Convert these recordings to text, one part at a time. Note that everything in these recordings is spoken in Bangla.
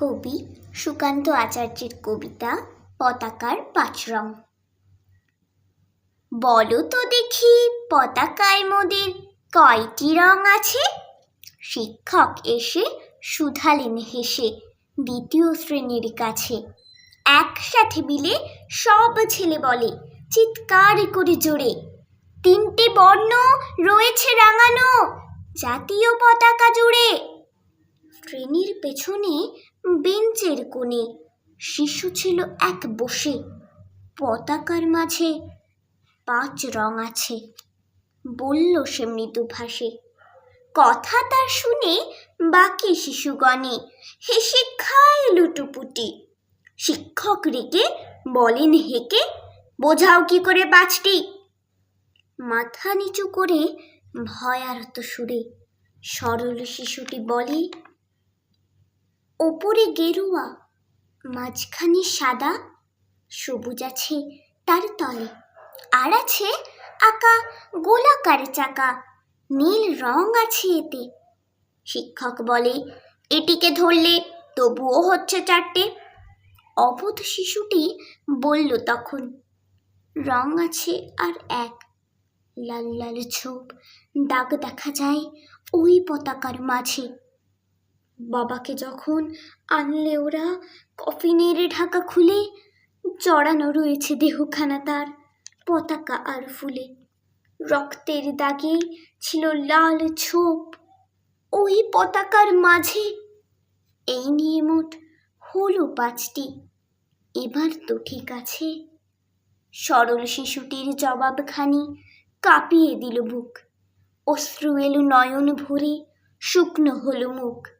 কবি সুকান্ত আচার্যের কবিতা পতাকার পাঁচ রং। বলো তো দেখি পতাকায় মোদের কয়টি রং আছে? শিক্ষক এসে শুধালেন হেসে দ্বিতীয় শ্রেণির কাছে। একসাথে মিলে সব ছেলে বলে চিৎকার করে জোরে। তিনটি বর্ণ রয়েছে রাঙানো, জাতীয় পতাকা জুড়ে। ট্রেনের পেছনে বেঞ্চের কোণে শিশু ছিল এক বসে। পতাকার মাঝে পাঁচ রং আছে, বলল সে মৃদু ভাষে। কথা তার শুনে বাকি শিশুগণে হেসে খায় লুটুপুটি। শিক্ষক রেগে বলেন, হেকে, বোঝাও কি করে পাঁচটি? মাথা নিচু করে ভয়ার্ত সুরে সরল শিশুটি বলে ওপরে গেরুয়া, মাঝখানে সাদা, সবুজ আছে তার তলে। আর আছে আঁকা গোলাকার চাকা, নীল রং আছে এতে। শিক্ষক বলে, এটিকে ধরলে তবুও হচ্ছে চারটে। অবোধ শিশুটি বলল তখন, রং আছে আর এক। লাল লাল ছোপ দাগ দেখা যায় ওই পতাকার মাঝে। বাবাকে যখন আনলে ওরা কফিনের ঢাকা খুলে জড়ানো রয়েছে দেহখানা তার পতাকা আর ফুলে। রক্তের দাগে ছিল লাল ছোপ। ওই পতাকার মাঝে এই নিয়ে মোট হলো পাঁচটি। এবার তো ঠিক আছে। সরল শিশুটির জবাবখানি কাঁপিয়ে দিল বুক। অশ্রু এলো নয়ন ভরে, শুকনো হলো মুখ।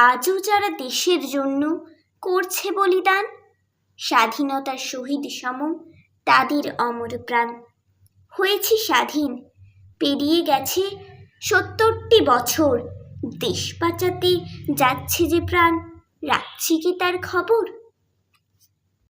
আজও যারা দেশের জন্য করছে বলিদান, স্বাধীনতার শহীদ সম তাদের অমর প্রাণ। হয়েছে স্বাধীন, পেরিয়ে গেছে সত্তরটি বছর। দেশ বাঁচাতে যাচ্ছে যে প্রাণ, রাখছি কি তার খবর?